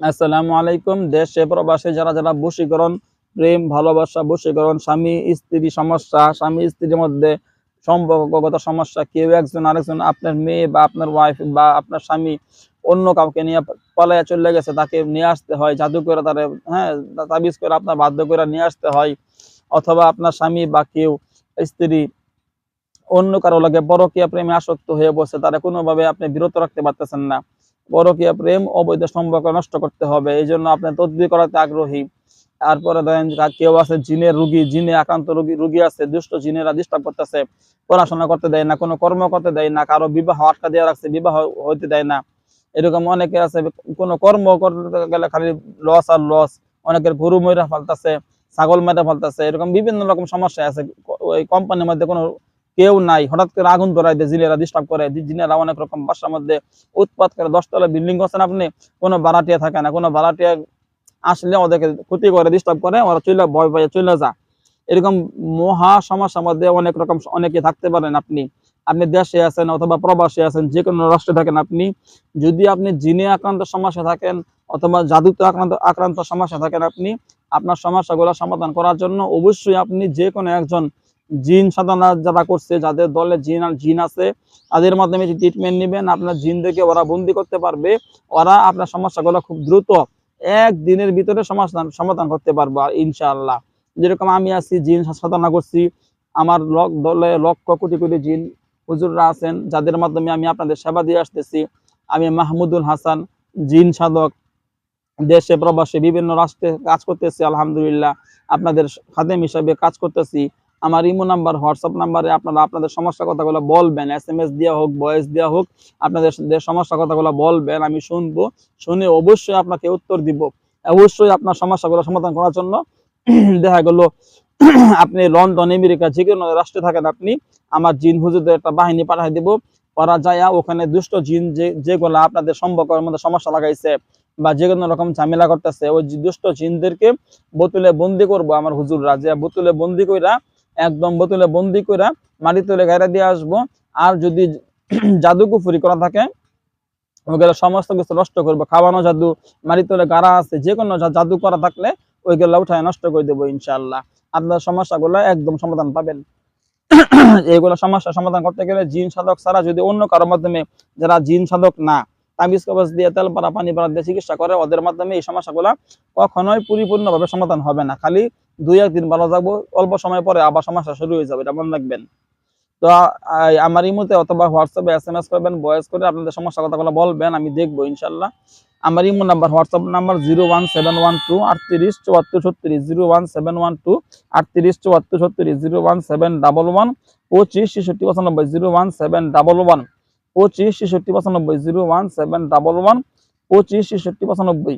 আসসালামু আলাইকুম, দেশে প্রবাসে, যারা যারা বশীকরণ, প্রেম, ভালোবাসা, বশীকরণ, স্বামী, স্ত্রী সমস্যা, স্বামী, স্ত্রীর মধ্যে সম্পর্কগত সমস্যা, কেউ একজন আরেকজন আপনার মেয়ে বা আপনার ওয়াইফ বা আপনার স্বামী অন্য কাউকে নিয়ে পালাইয়া চলে গেছে, তাকে নিয়ে আসতে হয়, জাদু করে তারা হ্যাঁ তাবিজ করে আপনার বাধ্য করে নিয়ে আসতে হয়। অথবা আপনার স্বামী বা কেউ স্ত্রী অন্য কারও লাগে পরকীয়া প্রেমে আসক্ত হয়ে বসে, তারা কোনোভাবে আপনি বিরত রাখতে পারতেছেন না। পরকীয়া প্রেম, অবৈধ সম্পর্ক নষ্ট করতে হবে। এই জন্য আপনি তদবির করাতে আগ্রহী। তারপরে ধরেন কেউ আছে, জিনের রুগী, জিনে আক্রান্ত রুগী রুগী আছে, দুষ্ট জিনেরা ডিস্টার্ব করতেছে, পড়াশোনা করতে দেয় না, কোনো কর্ম করতে দেয় না, কারও বিবাহ আটকা দিয়ে রাখছে, বিবাহ হইতে দেয় না। এরকম অনেকে আছে, কোনো কর্ম করতে গেলে খালি লস আর লস অনেকের গরু ময়রা ফালতাছে, ছাগল মেরে ফালতাছে, এরকম বিভিন্ন রকম সমস্যা আছে। ওই কোম্পানির মধ্যে কোনো কেউ নাই। হঠাৎ করে আগুন ধরাই দেয় জিনেরা ডিস্টার্ব করে। জিনেরা অনেক রকম বাসার মধ্যে উৎপাত করে। দশতলা বিল্ডিং করছেন আপনি, কোনো ভাড়াটিয়া থাকে না। কোনো ভাড়াটিয়া আসলে ওদেরকে ক্ষতি করে ডিস্টার্ব করে। ওরা চলে ভয় ভয়ে চলে যা এরকম মহা সমস্যার মধ্যে অনেক রকম অনেকে থাকতে পারেন আপনি। আপনি দেশে আছেন অথবা প্রবাসে আছেন যে কোনো রাষ্ট্রে থাকেন আপনি। যদি আপনি জিনে আক্রান্ত সমস্যা থাকেন অথবা জাদুতে আক্রান্ত আক্রান্ত সমস্যা থাকেন আপনি, আপনার সমস্যাগুলো সমাধান করার জন্য অবশ্যই আপনি যে কোনো একজন জিন সাধনা যারা করছে, যাদের দলে জিন জিন আছে, তাদের মাধ্যমে ট্রিটমেন্ট নেবেন, আপনার জিন থেকে ওরা বন্দি করতে পারবে, ওরা আপনার সমস্যাগুলো খুব দ্রুত এক দিনের ভিতরে সমাধান সমাধান করতে পারব, আর ইনশাআল্লাহ। যেরকম আমি আছি, জিন সাধনা করছি, আমার লক, দলে লক্ষ কোটি কোটি জিন হুজুররা আছেন, যাদের মাধ্যমে আমি আপনাদের সেবা দিয়ে আসতেছি। আমি মাহমুদুল হাসান, জিন সাধক, দেশে, প্রবাসে বিভিন্ন রাষ্ট্রে কাজ করতেছি, আলহামদুলিল্লাহ। আপনাদের খাদেম হিসাবে কাজ করতেছি। আমার ইমো নাম্বার, হোয়াটসঅ্যাপ নাম্বারে আপনারা আপনাদের সমস্যা কথাগুলো বলবেন এস এম এস দেওয়া হোক ভয়েস দেওয়া হোক, আপনাদের সমস্যা কথাগুলো বলবেন, আমি শুনব, শুনে অবশ্যই আপনাকে উত্তর দিব। অবশ্যই আপনার সমস্যাগুলো সমাধান করার জন্য দেখা গেল, আপনি লন্ডন, আমেরিকা, যে কোনো রাষ্ট্রে থাকেন আপনি, আমার জিন হুজুরদের একটা বাহিনী পাঠিয়ে দিব। ওরা যায় ওখানে দুষ্ট জিন যে, যেগুলো আপনাদের সম্পর্কের মধ্যে সমস্যা লাগাইছে বা যে কোনো রকম ঝামেলা করতেছে, ওই দুষ্ট জিনদেরকে বোতলে বন্দি করব আমার হুজুররা। যে বোতলে বন্দি কইরা একদম বোতলে বন্দি কইরা মাটি তুলে গাইরা দিয়ে আসব। আর যদি জাদু কুফুরি করা থাকে ওগুলো সমস্ত কিছু নষ্ট করব। খাওয়ানো জাদু, মাটি তুলে গাড়া আছে যে কোনো জাদু করা থাকলে ওইগুলো উঠায় নষ্ট করে দেবো ইনশাল্লাহ আপনার সমস্যাগুলো একদম সমাধান পাবেন। এইগুলো সমস্যা সমাধান করতে গেলে জিন সাধক ছাড়া যদি অন্য কারোর মাধ্যমে যারা জিন সাধক না, তাবিজ কবজ দিয়ে তেল পাড়া, পানি পাড়া দিয়ে চিকিৎসা করে, ওদের মাধ্যমে এই সমস্যাগুলো কখনোই পরিপূর্ণভাবে সমাধান হবে না। খালি দুই একদিন ভালো থাকব। অল্প সময় পরে আবার সমস্যা শুরু হয়ে যাবে, এটা মনে রাখবেন। তো আমার ইমোতে অথবা হোয়াটসঅ্যাপে এস এম এস করবেন ভয়েস করে আপনাদের সমস্যা কথাগুলো বলবেন, আমি দেখব ইনশাল্লাহ আমার Imo number, WhatsApp number zero one seven one two আটত্রিশ চুয়াত্তর ছত্রিশ zero one seven one two আটত্রিশ চুয়াত্তর ছত্রিশ zero one seven double one পঁচিশ, ছেষট্টি, পঁচানব্বই zero one seven double one পঁচিশ, ছেষট্টি, পঁচানব্বই zero one seven double one পঁচিশ, ছেষট্টি, পঁচানব্বই।